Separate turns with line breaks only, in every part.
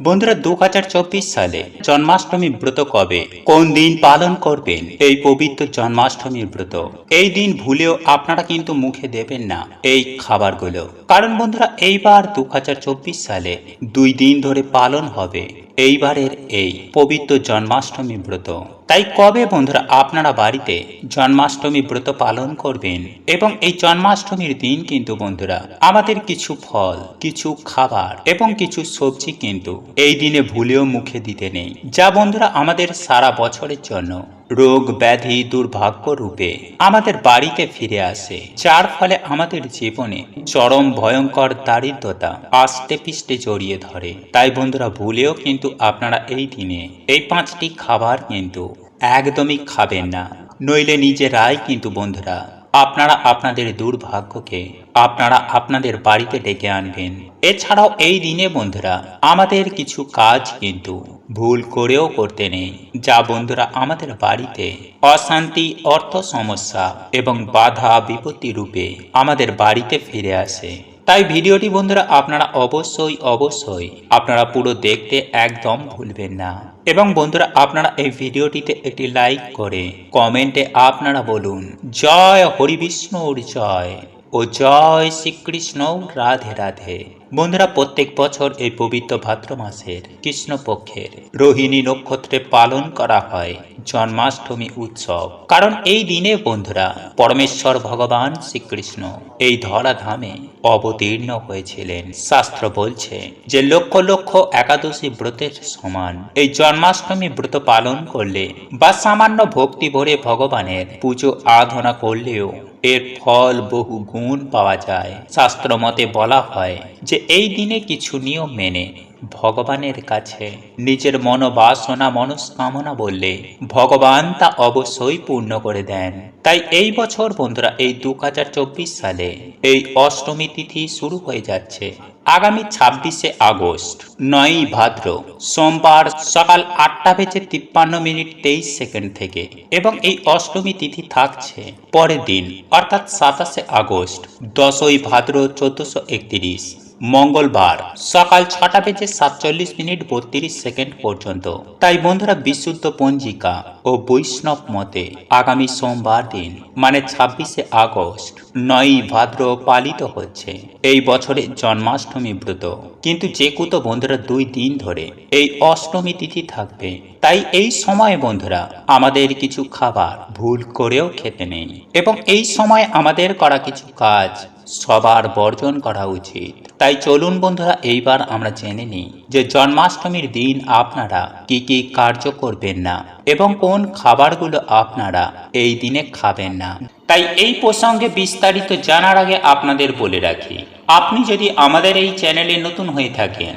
বন্ধুরা দু হাজার চব্বিশ সালে জন্মাষ্টমী ব্রত কবে? কোন দিন পালন করবেন? এই পবিত্র জন্মাষ্টমীর ব্রত। এই দিন ভুলেও আপনারা কিন্তু মুখে দেবেন না এই খাবারগুলো। কারণ বন্ধুরা, এইবার দু হাজার চব্বিশ সালে দুই দিন ধরে পালন হবে। এইবারের এই পবিত্র জন্মাষ্টমী ব্রত। তাই কবে বন্ধুরা আপনারা বাড়িতে জন্মাষ্টমী ব্রত পালন করবেন? এবং এই জন্মাষ্টমীর দিন কিন্তু বন্ধুরা আমাদের কিছু ফল, কিছু খাবার এবং কিছু সবজি কিন্তু এই দিনে ভুলেও মুখে দিতে নেই। যা বন্ধুরা আমাদের সারা বছরের জন্য রোগ ব্যাধি দুর্ভাগ্য রূপে আমাদের বাড়িতে ফিরে আসে, যার ফলে আমাদের জীবনে চরম ভয়ঙ্কর দারিদ্রতা আস্তে পিষ্টে জড়িয়ে ধরে। তাই বন্ধুরা, ভুলেও কিন্তু আপনারা এই দিনে এই পাঁচটি খাবার কিন্তু একদমই খাবেন না। নইলে নিজেরাই কিন্তু বন্ধুরা আপনারা আপনাদের দুর্ভাগ্যকে আপনারা আপনাদের বাড়িতে ডেকে আনবেন। এছাড়াও এই দিনে বন্ধুরা, আমাদের কিছু কাজ কিন্তু ভুল করেও করতে নেই। যা বন্ধুরা, আমাদের বাড়িতে অশান্তি, অর্থ সমস্যা এবং বাধা বিপত্তি রূপে আমাদের বাড়িতে ফিরে আসে। তাই ভিডিওটি বন্ধুরা আপনারা অবশ্যই অবশ্যই আপনারা পুরো দেখতে একদম ভুলবেন না। এবং বন্ধুরা আপনারা এই ভিডিওটিতে একটি লাইক করে কমেন্টে আপনারা বলুন, জয় হরি বিষ্ণুর জয় ও জয় শ্রীকৃষ্ণ রাধে রাধে। বন্ধুরা, প্রত্যেক বছর এই পবিত্র ভাদ্র মাসের কৃষ্ণপক্ষের রোহিণী নক্ষত্রে পালন করা হয় জন্মাষ্টমী উৎসব। কারণ এই দিনে বন্ধুরা, পরমেশ্বর ভগবান শ্রীকৃষ্ণ এই ধরাধামে অবতীর্ণ হয়েছিলেন। শাস্ত্র বলছে যে, লক্ষ লক্ষ একাদশী ব্রতের সমান এই জন্মাষ্টমী ব্রত পালন করলে বা সামান্য ভক্তি ভরে ভগবানের পুজো আরাধনা করলেও এর ফল বহু গুণ পাওয়া যায়। শাস্ত্র মতে বলা হয় যে এই দিনে কিছু নিয়ম মেনে ভগবানের কাছে নিজের মনোবাসনা, মনস্কামনা বললে ভগবান তা অবশ্যই পূর্ণ করে দেন। তাই এই বছর বন্ধুরা, এই দু হাজার চব্বিশ সালে এই অষ্টমী তিথি শুরু হয়ে যাচ্ছে। আগামী ছাব্বিশে আগস্ট, নয়ই ভাদ্র, সোমবার সকাল আটটা বেজে তিপ্পান্ন মিনিট তেইশ সেকেন্ড থেকে এবং এই অষ্টমী তিথি থাকছে পরের দিন, অর্থাৎ সাতাশে আগস্ট, দশই ভাদ্র, চোদ্দশো একত্রিশ। মঙ্গলবার সকাল ছটা বেজে সাতচল্লিশ মিনিট বত্রিশ সেকেন্ড পর্যন্ত। তাই বন্ধুরা, বিশুদ্ধ পঞ্জিকা ও বৈষ্ণব মতে আগামী সোমবার দিন মানে ছাব্বিশে আগস্ট, নয়ই ভাদ্র পালিত হচ্ছে। এই বছরের জন্মাষ্টমী ব্রত। কিন্তু যে কুতো বন্ধুরা দুই দিন ধরে এই অষ্টমী তিথি থাকবে তাই এই সময় বন্ধুরা, আমাদের কিছু খাবার ভুল করেও খেতে নেই এবং এই সময় আমাদের করা কিছু কাজ সবার বর্জন করা উচিত। তাই চলুন বন্ধুরা, এইবার আমরা জেনে নিই যে জন্মাষ্টমীর দিন আপনারা কি কি কার্য করবেন না এবং কোন খাবারগুলো আপনারা এই দিনে খাবেন না। তাই এই প্রসঙ্গে বিস্তারিত জানার আগে আপনাদের বলে রাখি, আপনি যদি আমাদের এই চ্যানেলে নতুন হয়ে থাকেন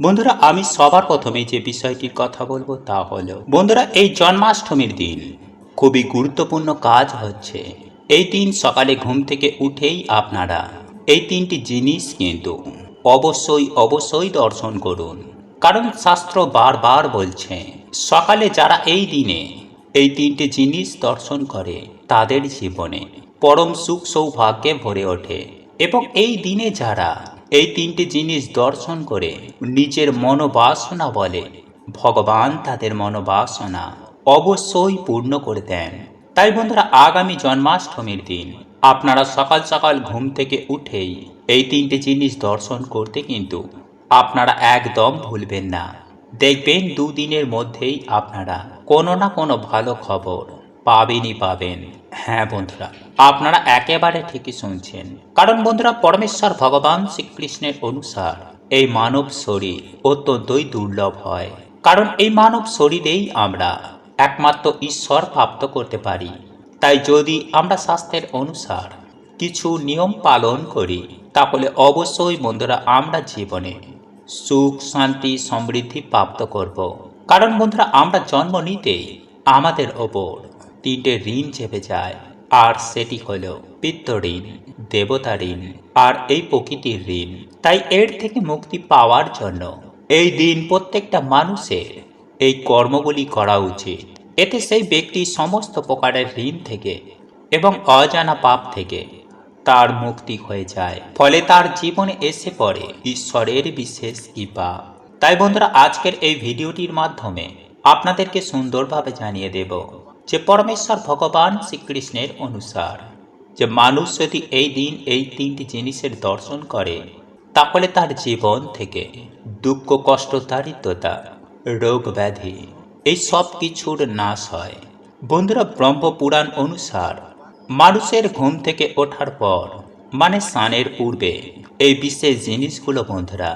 বন্ধুরা, আমি সবার প্রথমে যে বিষয়টির কথা বলব তা হলো, বন্ধুরা, এই জন্মাষ্টমীর দিন খুবই গুরুত্বপূর্ণ কাজ হচ্ছে। এই দিন সকালে ঘুম থেকে উঠেই আপনারা এই তিনটি জিনিস কিন্তু অবশ্যই অবশ্যই দর্শন করুন। কারণ শাস্ত্র বারবার বলছে, সকালে যারা এই দিনে এই তিনটি জিনিস দর্শন করে তাদের জীবনে পরম সুখ সৌভাগ্যে ভরে ওঠে। এবং এই দিনে যারা এই তিনটে জিনিস দর্শন করে নিজের মনোবাসনা বলে। ভগবান তাদের মনোবাসনা অবশ্যই পূর্ণ করে দেন। তাই বন্ধুরা, আগামী জন্মাষ্টমীর দিন আপনারা সকাল সকাল ঘুম থেকে উঠেই এই তিনটে জিনিস দর্শন করতে কিন্তু আপনারা একদম ভুলবেন না। দেখবেন দুদিনের মধ্যেই আপনারা কোনো না কোনো ভালো খবর পাবেনই পাবেন। হ্যাঁ বন্ধুরা, আপনারা একেবারে ঠিকই শুনছেন। কারণ বন্ধুরা, পরমেশ্বর ভগবান শ্রীকৃষ্ণের অনুসার এই মানব শরীর অত্যন্তই দুর্লভ হয়। কারণ এই মানব শরীরেই আমরা একমাত্র ঈশ্বর প্রাপ্ত করতে পারি। তাই যদি আমরা স্বাস্থ্যের অনুসার কিছু নিয়ম পালন করি, তাহলে অবশ্যই বন্ধুরা আমরা জীবনে সুখ, শান্তি, সমৃদ্ধি প্রাপ্ত করব। কারণ বন্ধুরা, আমরা জন্ম নিতেই আমাদের ওপর তিনটে ঋণ চেপে যায়। আর সেটি হল পিত্ত ঋণ, দেবতা ঋণ, আর এই প্রকৃতির ঋণ। তাই এর থেকে মুক্তি পাওয়ার জন্য এই দিন প্রত্যেকটা মানুষের এই কর্মগুলি করা উচিত। এতে সেই ব্যক্তি সমস্ত প্রকারের ঋণ থেকে এবং অজানা পাপ থেকে তার মুক্তি হয়ে যায়। ফলে তার জীবনে এসে পড়ে ঈশ্বরের বিশেষ কৃপা। তাই বন্ধুরা, আজকের এই ভিডিওটির মাধ্যমে আপনাদেরকে সুন্দরভাবে জানিয়ে দেব যে পরমেশ্বর ভগবান শ্রীকৃষ্ণের অনুসার, যে মানুষ যদি এই দিন এই তিনটি জিনিসের দর্শন করে, তাহলে তার জীবন থেকে দুঃখ, কষ্ট, দারিদ্রতা, রোগ ব্যাধি, এই সব কিছুর নাশ হয়। বন্ধুরা, ব্রহ্মপুরাণ অনুসার মানুষের ঘুম থেকে ওঠার পর মানে স্নানের পূর্বে, এই বিশেষ জিনিসগুলো বন্ধুরা,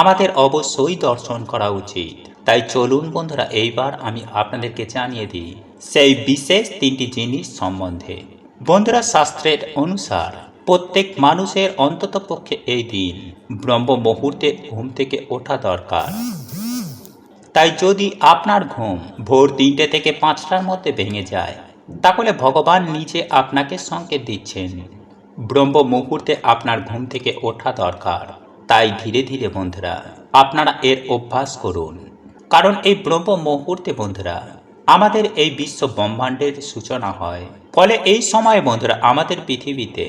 আমাদের অবশ্যই দর্শন করা উচিত। তাই চলুন বন্ধুরা, এইবার আমি আপনাদেরকে জানিয়ে দিই সেই বিশেষ তিনটি জিনিস সম্বন্ধে। বন্ধুরা, শাস্ত্রের অনুসার প্রত্যেক মানুষের অন্ততপক্ষে এই দিন ব্রহ্ম মুহূর্তে ঘুম থেকে ওঠা দরকার। তাই যদি আপনার ঘুম ভোর তিনটে থেকে পাঁচটার মধ্যে ভেঙে যায়, তাহলে ভগবান নিজে আপনাকে সংকেত দিচ্ছেন। ব্রহ্ম মুহূর্তে আপনার ঘুম থেকে ওঠা দরকার। তাই ধীরে ধীরে বন্ধুরা, আপনারা এর অভ্যাস করুন। কারণ এই ব্রহ্ম মুহূর্তে বন্ধুরা আমাদের এই বিশ্ব ব্রহ্মাণ্ডের সূচনা হয়। ফলে এই সময় বন্ধুরা আমাদের পৃথিবীতে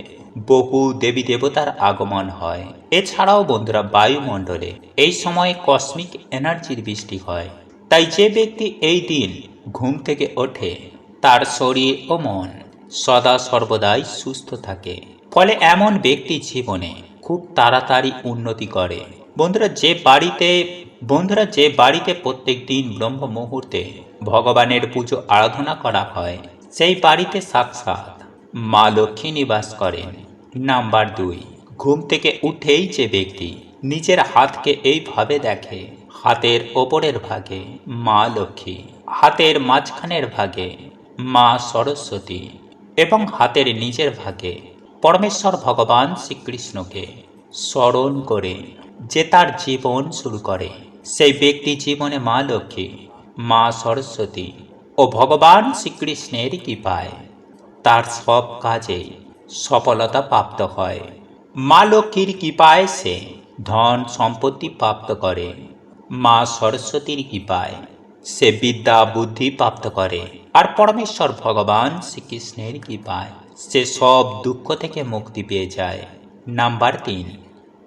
বহু দেবী দেবতার আগমন হয়। এছাড়াও বন্ধুরা বায়ুমণ্ডলে এই সময়ে কসমিক এনার্জির বৃষ্টি হয়। তাই যে ব্যক্তি এই দিন ঘুম থেকে ওঠে, তার শরীর ও মন সদা সর্বদাই সুস্থ থাকে। ফলে এমন ব্যক্তি জীবনে খুব তাড়াতাড়ি উন্নতি করে। বন্ধুরা যে বাড়িতে বন্ধুরা, যে বাড়িতে প্রত্যেক দিন ব্রহ্ম মুহূর্তে ভগবানের পুজো আরাধনা করা হয়, সেই বাড়িতে সাক্ষাৎ মা লক্ষ্মী নিবাস করেন। নাম্বার দুই, ঘুম থেকে উঠেই যে ব্যক্তি নিজের হাতকে এইভাবে দেখে, হাতের ওপরের ভাগে মা লক্ষ্মী, হাতের মাঝখানের ভাগে মা সরস্বতী এবং হাতের নিজের ভাগে পরমেশ্বর ভগবান শ্রীকৃষ্ণকে স্মরণ করে যে তার জীবন শুরু করে। সেই ব্যক্তি জীবনে মা লক্ষ্মী, মা সরস্বতী ও ভগবান শ্রীকৃষ্ণের কৃপায়। তার সব কাজেই সফলতা প্রাপ্ত হয়। মা লক্ষ্মীর কৃপায় সে ধন সম্পত্তি প্রাপ্ত করে। মা সরস্বতীর কৃপায় সে বিদ্যা বুদ্ধি প্রাপ্ত করে। আর পরমেশ্বর ভগবান শ্রীকৃষ্ণের কৃপায় সে সব দুঃখ থেকে মুক্তি পেয়ে যায়। নাম্বার তিন।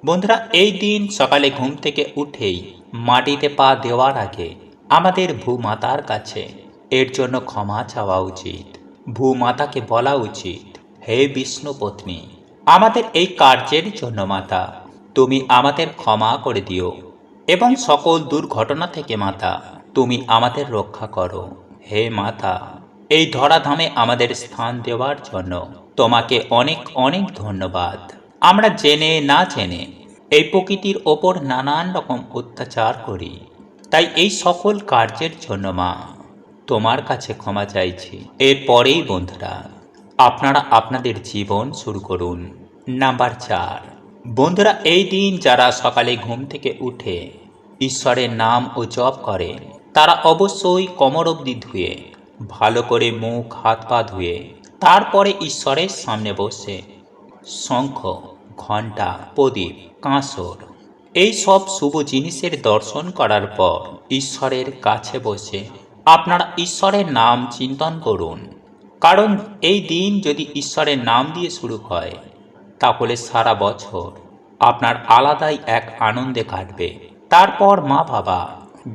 বন্ধুরা, এই দিন সকালে ঘুম থেকে উঠেই মাটিতে পা দেওয়ার আগে আমাদের ভূমাতার কাছে এর জন্য ক্ষমা চাওয়া উচিত। ভূমাতাকে বলা উচিত, হে বিষ্ণু পত্নী, আমাদের এই কার্যের জন্য মাতা, তুমি আমাদের ক্ষমা করে দিও এবং সকল দুর্ঘটনা থেকে মাতা, তুমি আমাদের রক্ষা করো। হে মাতা, এই ধরাধামে আমাদের স্থান দেওয়ার জন্য তোমাকে অনেক অনেক ধন্যবাদ। আমরা জেনে না জেনে এই প্রকৃতির ওপর নানান রকম অত্যাচার করি। তাই এই সকল কার্যের জন্য মা, তোমার কাছে ক্ষমা চাইছি। এরপরেই বন্ধুরা, আপনারা আপনাদের জীবন শুরু করুন। নাম্বার চার। বন্ধুরা, এই দিন যারা সকালে ঘুম থেকে উঠে ঈশ্বরের নাম ও জপ করেন তারা অবশ্যই কোমর অবধি ধুয়ে, ভালো করে মুখ, হাত পা ধুয়ে, তারপরে ঈশ্বরের সামনে বসে শঙ্খ ঘণ্টা, প্রদীপ, কাঁসর। এই সব শুভ জিনিসের দর্শন করার পর ঈশ্বরের কাছে বসে আপনারা ঈশ্বরের নাম চিন্তন করুন। কারণ এই দিন যদি ঈশ্বরের নাম দিয়ে শুরু হয়, তাহলে সারা বছর আপনার আলাদাই এক আনন্দে কাটবে। তারপর মা বাবা,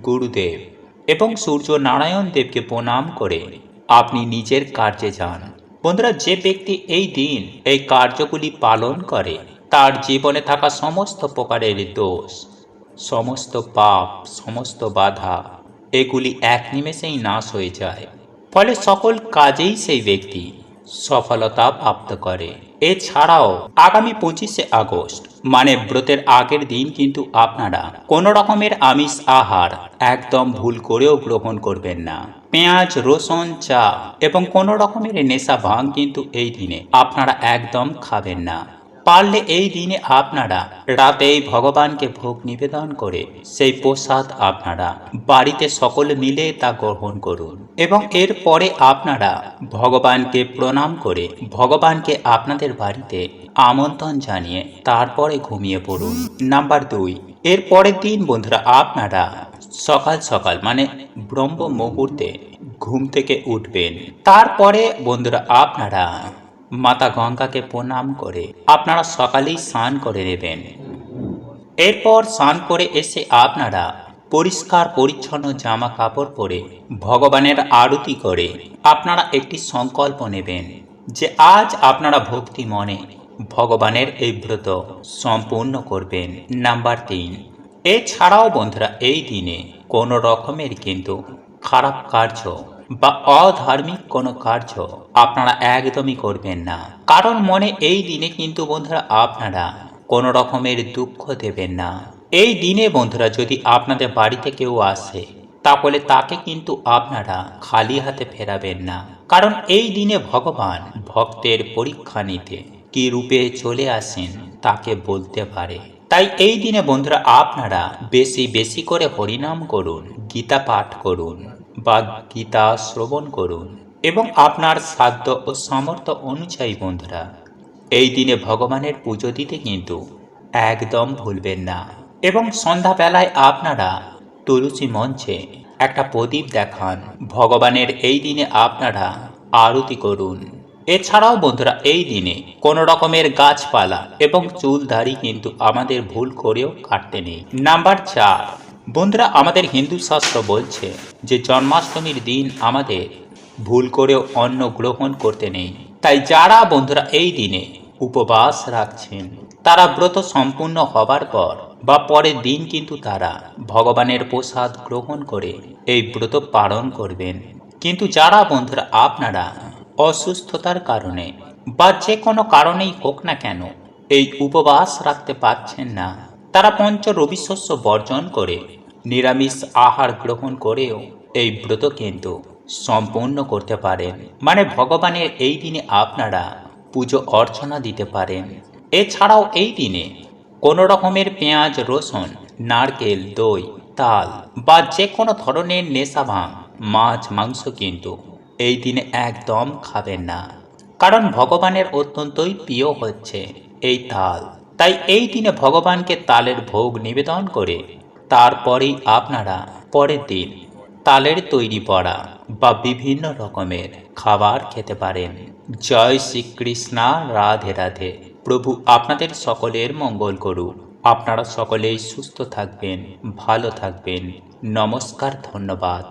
গুরুদেব এবং সূর্য নারায়ণ দেবকে প্রণাম করে আপনি নিজের কার্যে যান। বন্ধুরা, যে ব্যক্তি এই দিন এই কার্যগুলি পালন করে তার জীবনে থাকা সমস্ত প্রকারের দোষ, সমস্ত পাপ, সমস্ত বাধা, এগুলি এক নিমেষেই নাশ হয়ে যায়। ফলে সকল কাজেই সেই ব্যক্তি সফলতা প্রাপ্ত করে। এছাড়াও আগামী পঁচিশে আগস্ট মানে ব্রতের আগের দিন কিন্তু আপনারা কোনো রকমের আমিষ আহার একদম ভুল করেও গ্রহণ করবেন না। পেঁয়াজ, রসুন, চা এবং কোনো রকমের নেশা ভাঙ কিন্তু এই দিনে আপনারা একদম খাবেন না। পারলে এই দিনে আপনারা রাতেই ভগবানকে ভোগ নিবেদন করে সেই প্রসাদ আপনারা বাড়িতে সকলে মিলে তা গ্রহণ করুন। এবং এরপরে আপনারা ভগবানকে প্রণাম করে ভগবানকে আপনাদের বাড়িতে আমন্ত্রণ জানিয়ে তারপরে ঘুমিয়ে পড়ুন। নাম্বার দুই, এর পরের দিন বন্ধুরা আপনারা সকাল সকাল মানে ব্রহ্ম মুহূর্তে ঘুম থেকে উঠবেন। তারপরে বন্ধুরা আপনারা মাতা গঙ্গাকে প্রণাম করে আপনারা সকালেই স্নান করে নেবেন। এরপর স্নান করে এসে আপনারা পরিষ্কার পরিচ্ছন্ন জামা কাপড় পরে ভগবানের আরতি করে আপনারা একটি সংকল্প নেবেন যে আজ আপনারা ভক্তি মনে ভগবানের এই ব্রত সম্পূর্ণ করবেন। নাম্বার তিন, এছাড়াও বন্ধুরা, এই দিনে কোনো রকমের কিন্তু খারাপ কার্য বা অধার্মিক কোনো কার্য আপনারা একদমই করবেন না। কারণ মনে এই দিনে কিন্তু বন্ধুরা আপনারা কোনো রকমের দুঃখ দেবেন না। এই দিনে বন্ধুরা যদি আপনাদের বাড়িতে কেউ আসে, তাহলে তাকে কিন্তু আপনারা খালি হাতে ফেরাবেন না। কারণ এই দিনে ভগবান ভক্তের পরীক্ষা নিতে কি রূপে চলে আসেন তাকে বলতে পারে। তাই এই দিনে বন্ধুরা আপনারা বেশি বেশি করে হরিনাম করুন, গীতা পাঠ করুন বা গীতা শ্রবণ করুন এবং আপনার সাধ্য ও সামর্থ্য অনুযায়ী বন্ধুরা, এই দিনে ভগবানের পুজো দিতে কিন্তু একদম ভুলবেন না। এবং সন্ধ্যাবেলায় আপনারা তুলসী মঞ্চে একটা প্রদীপ দেখান। ভগবানের এই দিনে আপনারা আরতি করুন। এছাড়াও বন্ধুরা, এই দিনে কোনো রকমের গাছপালা এবং চুল দাড়ি কিন্তু আমাদের ভুল করেও কাটতে নেই। নাম্বার চার বন্ধুরা, আমাদের হিন্দু শাস্ত্র বলছে যে জন্মাষ্টমীর দিন আমাদের ভুল করেও অন্ন গ্রহণ করতে নেই। তাই যারা বন্ধুরা এই দিনে উপবাস রাখছেন, তারা ব্রত সম্পূর্ণ হবার পর বা পরের দিন কিন্তু তারা ভগবানের প্রসাদ গ্রহণ করে এই ব্রত পালন করবেন। কিন্তু যারা বন্ধুরা আপনারা অসুস্থতার কারণে বা যে কোনো কারণেই হোক না কেন এই উপবাস রাখতে পারছেন না, তারা পঞ্চ রবিশস্য বর্জন করে নিরামিষ আহার গ্রহণ করেও এই ব্রত কিন্তু সম্পূর্ণ করতে পারেন। মানে ভগবানের এই দিনে আপনারা পুজো অর্চনা দিতে পারেন। এছাড়াও এই দিনে কোনো রকমের পেঁয়াজ, রসুন, নারকেল, দই, তাল বা যে কোনো ধরনের নেশা ভাঙ মাছ, মাংস কিন্তু এই দিনে একদম খাবেন না। কারণ ভগবানের অত্যন্তই প্রিয় হচ্ছে এই তাল। তাই এই দিনে ভগবানকে তালের ভোগ নিবেদন করে তারপরেই আপনারা পরের দিন তালের তৈরি পড়া বা বিভিন্ন রকমের খাবার খেতে পারেন। জয় শ্রীকৃষ্ণা, রাধে রাধে। প্রভু আপনাদের সকলের মঙ্গল করুক। আপনারা সকলেই সুস্থ থাকবেন, ভালো থাকবেন। নমস্কার, ধন্যবাদ।